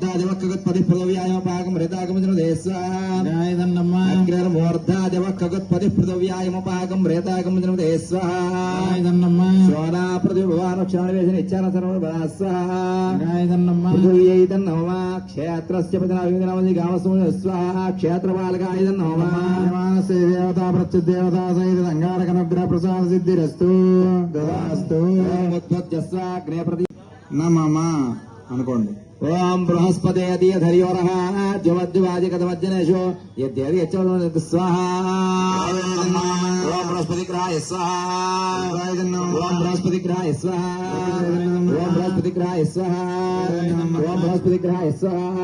ముహూర్తాదివక్కగత్పది పృథవ్యాయమపాకం రేతాగమిజనం స్వాలా పృథిభవానుక్షణవేసిన ఇచ్చాన సర్వస్వాయిదన్ నమ క్షేత్రస్య పతినాభినమని గామస్వ స్వాహ క్షేత్రపాలకాయదన్ నమమానమానసే దేవతా ప్రసాద సిద్ధిరస్తు దదాస్తు అనుకోండి ओम बृहस्पते धरियोरः ज्वमज्जुवाजिकतमज्जनेषु यद्यदि यच्च स्वाहा। ओम बृहस्पतिग्रहाय स्वाहा। ओम बृहस्पतिग्रहाय स्वाहा। ओम बृहस्पतिग्रहाय स्वाहा। ओम बृहस्पतिग्रहाय स्वाहा।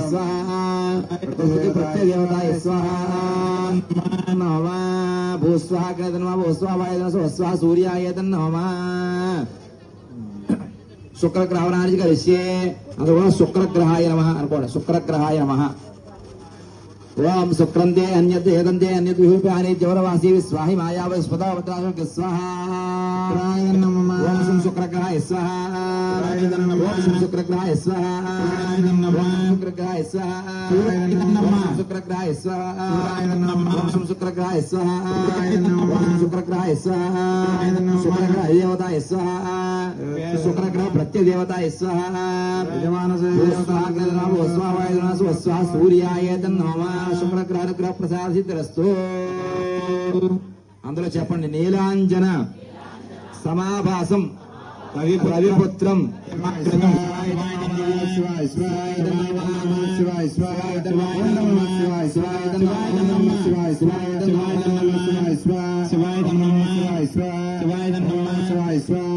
स्वाहा। बृहस्पतिप्रत्यदेवताय स्वाहा। नमः भूस्वाहा स्वाहा तन्नमः శుక్రగ్రహణానికి కలిసే అందువల్ల శుక్రగ్రహాయ నమ అనుకోండి శుక్రగ్రహాయ నమ ओम सुक्रंदे अन्य एदंते अन्य विहुपाने जवरवासी स्वाहि माया व स्वदा वत्राशो के स्वाहा नमः ओम सुम स्वाहा नमः ओम सुम स्वाहा प्राय नमः ओम शुक्रग्रहाय स्वाहा प्राय नमः ओम शुक्रग्रहाय स्वाहा नमः ओम सुम स्वाहा प्राय नमः ओम शुक्रग्रहाय स्वाहा प्राय नमः शुक्रग्रह देवताय स्वाहा शुक्रग्रह स्वाहा यजमान से स्वाहा స్వాహ సూర్యాయ నమ శుక్రగ్రహ గ్రహ ప్రసాద సిద్ధిరస్తు అందులో చెప్పండి నీలాంజన సమాభాసం రవిపుత్రం శివాయ శివాయ శివాయ శివాయ శివాయ శివాయ శివాయ శివాయ శివాయ శివాయ శివాయ శివాయ శివాయ శివాయ శివాయ శివాయ శివాయ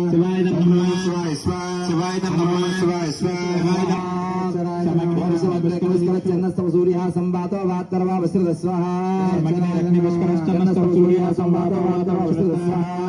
శివాయ చన్నస్తవ సూర్య సంబాతో पुष्करश्चन्नस्तव सूर्यः संवातो वात्तर्वा वसृदस्वः सूर्यः संवातो वात्तर्वा वसृदस्वः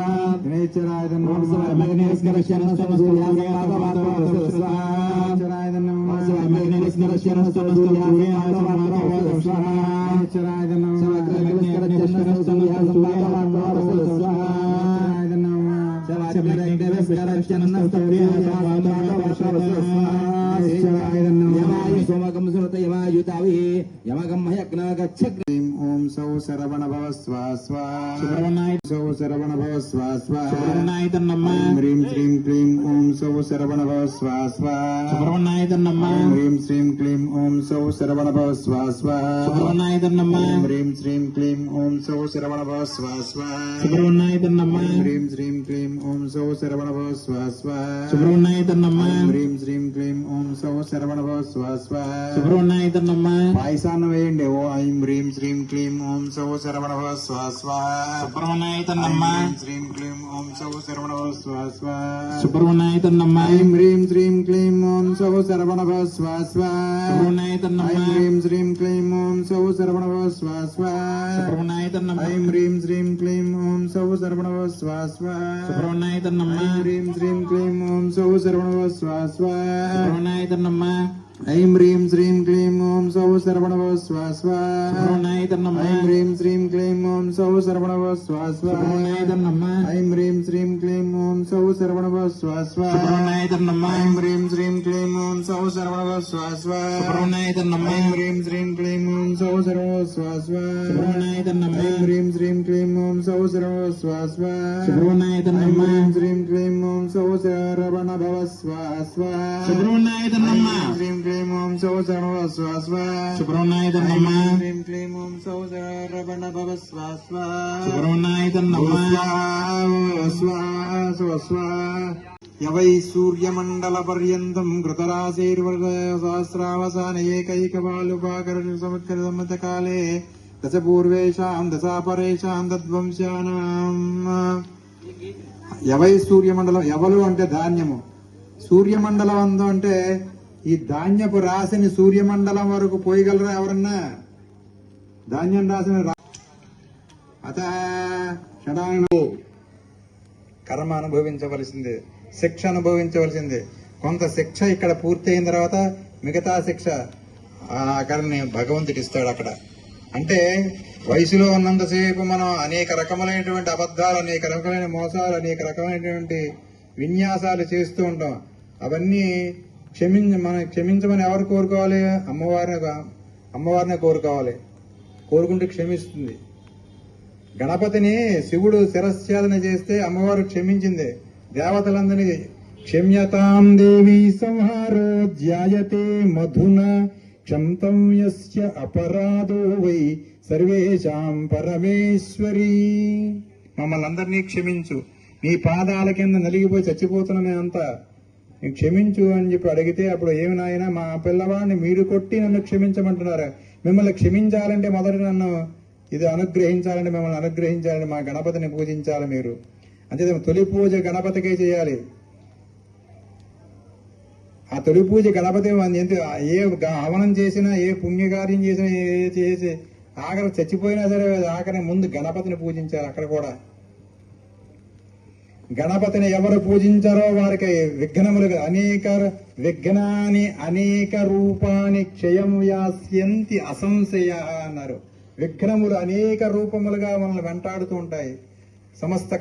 सोमकम యుతావి యమగం హయగ్న గచ్చ సౌ శరవణ భవ స్వా స్వా సౌ శరవణ భవ స్వా స్వా ఓం హ్రీం శ్రీం క్లీం ఓం సౌ శరవణ భవ స్వా స్వా ఓం హ్రీం శ్రీం క్లీం ఓం సౌ శరవణ భవ స్వా స్వా ఓం హ్రీం శ్రీం క్లీం ఓం సౌ శరవణ భవ స్వా స్వా ఓం హ్రీం శ్రీం క్లీం ఓం సౌ శరవణ భవ స్వా స్వా ఓం హ్రీం శ్రీం క్లీం ఓం సౌ శరవణ భవ స్వా స్వా పాయసాన్ని వేయండి. ఓ ఐం హ్రీం శ్రీం క్లీం సౌ శరవణవ స్వాస్వాహ్మణ్యాయ తన్నమ్మ శ్రీం క్లీం ఓం సౌ శరవణవ స్వాస్వా సుబ్రహ్మణ్యాయ తన్నమ్మ ఐం హ్రీం శ్రీం క్లీం ఓం సౌ శరవణవ స్వాస్వాహ్మణ్యాయ తన్నమ్మ ఐం హ్రీం శ్రీం క్లీం ఓం సౌ శరవణవ స్వాస్వాహ్మణ్యాయ తన్నమ్మ ఐం హ్రీం శ్రీం క్లీం ఓం సౌ శరవణవ స్వాస్వాహ్మణ్యాయ తన్నమ్మ ఐం హ్రీం శ్రీం క్లీం ఓం సౌ శరవణవ స్వాస్వాహ్మణ్యాయ తన్నమ్మ ఐం హ్రీం శ్రీం క్లీం ॐ सौ सर्वणव स्वास्व ऐं ह्रीं श्रीं क्लीं ॐ सौ सर्वणव स्वास्व ऐं ह्रीं श्रीं क्लीं ॐ सौ सर्वणव स्वास्व ऐं ह्रीं श्रीं क्लीं ॐ सौ सर्वणव स्वास्व ऐं ह्रीं श्रीं क्लीं ॐ सौ सर्वणव स्वास्व ऐं ह्रीं श्रीं क्लीं ॐ सौ सर्वणव स्वास्व ऐं ह्रीं श्रीं क्लीं ఓం సౌ శరవణ భవ స్వ స్వ సుబ్రహ్మణ్యాయ నమ్మ క్లీం క్లీం ఓం సౌ శరవ స్వ స్వ సుబ్రహ్మణ్యాయ నమ్మ క్లీం క్లీం ఓం సౌ శరవణ భవ స్వ స్వ సుబ్రహ్మణ్యాయ నమ్మ స్వ స్వ స్వ యవై సూర్యమండల పర్యంతం కృతరాశైర్వృత సహస్రావసాన ఏకైకబాలుపాకర్ష సంవత్సర సంవత కాలే దశ పూర్వేషాం దశాపరేషాం తద్వంశానాం యవై సూర్యమండలం ఎవలు అంటే ధాన్యము. సూర్యమండలం అందు అంటే ఈ ధాన్యపు రాశిని సూర్యమండలం వరకు పోయగలరా ఎవరన్నా? ధాన్యం రాసిన అత షడాంగు కర్మ అనుభవించవలసిందే శిక్ష అనుభవించవలసిందే. కొంత శిక్ష ఇక్కడ పూర్తయిన తర్వాత మిగతా శిక్ష ఆ కర్ణని భగవంతుడిస్తాడు అక్కడ. అంటే వయసులో ఉన్నంతసేపు మనం అనేక రకములైనటువంటి అబద్ధాలు అనేక రకమైన మోసాలు అనేక రకమైనటువంటి విన్యాసాలు చేస్తూ ఉంటాం. అవన్నీ క్షమించ మనం క్షమించమని ఎవరు కోరుకోవాలి? అమ్మవారిని అమ్మవారిని కోరుకోవాలి. కోరుకుంటే క్షమిస్తుంది. గణపతిని శివుడు శిరశ్ఛేదన చేస్తే అమ్మవారు క్షమించింది. దేవతలందరినీ క్షమ్యతాం దేవి సంహారో ధ్యాయతే మధున క్షంతం యస్య అపరాధో వై సర్వేషాం పరమేశ్వరి మమ్మల్ని అందరినీ క్షమించు. నీ పాదాల కింద నలిగిపోయి చచ్చిపోతున్న మేమంతా నీకు క్షమించు అని చెప్పి అడిగితే అప్పుడు ఏమి నాయనా మా పిల్లవాడిని మీరు కొట్టి నన్ను క్షమించమంటున్నారు? మిమ్మల్ని క్షమించాలంటే మొదట నన్ను ఇది అనుగ్రహించాలంటే మిమ్మల్ని అనుగ్రహించాలని మా గణపతిని పూజించాలి మీరు. అంతే తొలి పూజ గణపతికే చేయాలి. ఆ తొలి పూజ గణపతి ఎంత ఏ హవనం చేసినా ఏ పుణ్యకార్యం చేసినా ఏ చేసి ఆఖరి చచ్చిపోయినా సరే ఆఖరి ముందు గణపతిని పూజించారు అక్కడ కూడా. గణపతిని ఎవరు పూజించారో వారికి విఘ్నములు అనేక విఘ్నాని అనేక రూపాన్ని క్షయం యాస్యంతి అసంశయ అన్నారు. విఘ్నములు అనేక రూపములుగా మనల్ని వెంటాడుతూ ఉంటాయి. సమస్త